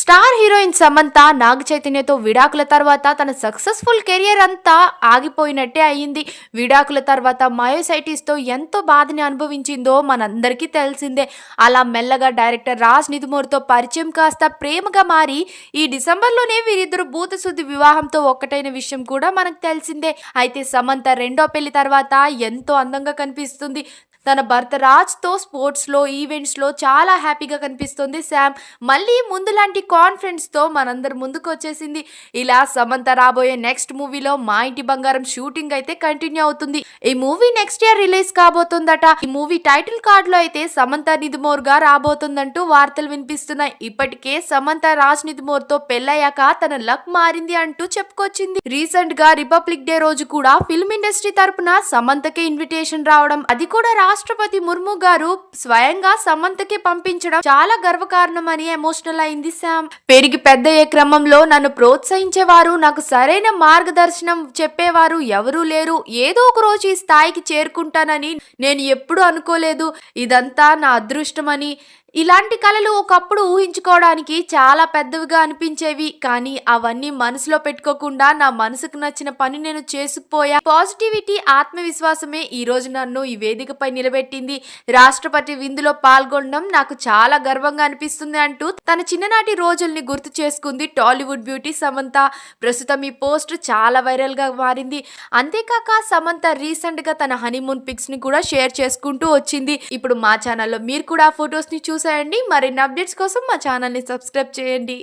Star heroine Samantha Naga చైతన్యతో విడాకుల తర్వాత తన సక్సెస్ఫుల్ కెరియర్ అంతా ఆగిపోయినట్టే అయ్యింది. విడాకుల తర్వాత మయోసైటిస్తో ఎంతో బాధని అనుభవించిందో మనందరికీ తెలిసిందే. అలా మెల్లగా డైరెక్టర్ రాజ్ నిధుమోర్తో పరిచయం కాస్త ప్రేమగా మారి ఈ డిసెంబర్లోనే వీరిద్దరు భూతశుద్ధి వివాహంతో ఒక్కటైన విషయం కూడా మనకు తెలిసిందే. అయితే సమంత రెండో పెళ్ళి తర్వాత ఎంతో అందంగా కనిపిస్తుంది. తన భర్త రాజ్తో స్పోర్ట్స్లో ఈవెంట్స్లో చాలా హ్యాపీగా కనిపిస్తుంది. శామ్ మళ్ళీ ముందులాంటి కాన్ఫిడెన్స్తో మనందరి ముందుకు వచ్చేసింది. ఇలా సమంత రాబోయే నెక్స్ట్ మూవీలో మా ఇంటి బంగారం షూటింగ్ అయితే కంటిన్యూ అవుతుంది. ఈ మూవీ నెక్స్ట్ ఇయర్ రిలీజ్ కాబోతుందట. ఈ మూవీ టైటిల్ కార్డ్లో అయితే సమంత నిధుమోర్గా రాబోతుందంటూ వార్తలు వినిపిస్తున్నాయి. ఇప్పటికే సమంత రాజ్ నిధుమోర్తో పెళ్ళయ్యాక తన లక్ మారింది అంటూ చెప్పుకొచ్చింది. రీసెంట్గా రిపబ్లిక్ డే రోజు కూడా ఫిల్మ్ ఇండస్ట్రీ తరపున సమంతకే ఇన్విటేషన్ రావడం అది కూడా రాష్ట్రపతి ముర్ము గారు స్వయంగా సమంతకి పంపించడం చాలా గర్వకారణమని ఎమోషనల్ అయింది శామ్. పెరిగి పెద్దయ్యే క్రమంలో నన్ను ప్రోత్సహించేవారు నాకు సరైన మార్గదర్శనం చెప్పేవారు ఎవరూ లేరు. ఏదో ఒక రోజు ఈ స్థాయికి చేరుకుంటానని నేను ఎప్పుడూ అనుకోలేదు. ఇదంతా నా అదృష్టమని ఇలాంటి కళలు ఒకప్పుడు ఊహించుకోవడానికి చాలా పెద్దవిగా అనిపించేవి కానీ అవన్నీ మనసులో పెట్టుకోకుండా నా మనసుకు నచ్చిన పని నేను చేసుకుపోయా. పాజిటివిటీ ఆత్మవిశ్వాసమే ఈ రోజు నన్ను ఈ వేదికపై నిలబెట్టింది. రాష్ట్రపతి విందులో పాల్గొనడం నాకు చాలా గర్వంగా అనిపిస్తుంది అంటూ తన చిన్ననాటి రోజుల్ని గుర్తు చేసుకుంది టాలీవుడ్ బ్యూటీ సమంత. ప్రస్తుతం ఈ పోస్ట్ చాలా వైరల్గా మారింది. అంతేకాక సమంత రీసెంట్గా తన హనీమూన్ పిక్స్ని కూడా షేర్ చేసుకుంటూ వచ్చింది. ఇప్పుడు మా ఛానల్లో మీరు కూడా ఆ ఫొటోస్ని చూసేయండి. మరిన్ని అప్డేట్స్ కోసం మా ఛానల్ని సబ్స్క్రైబ్ చేయండి.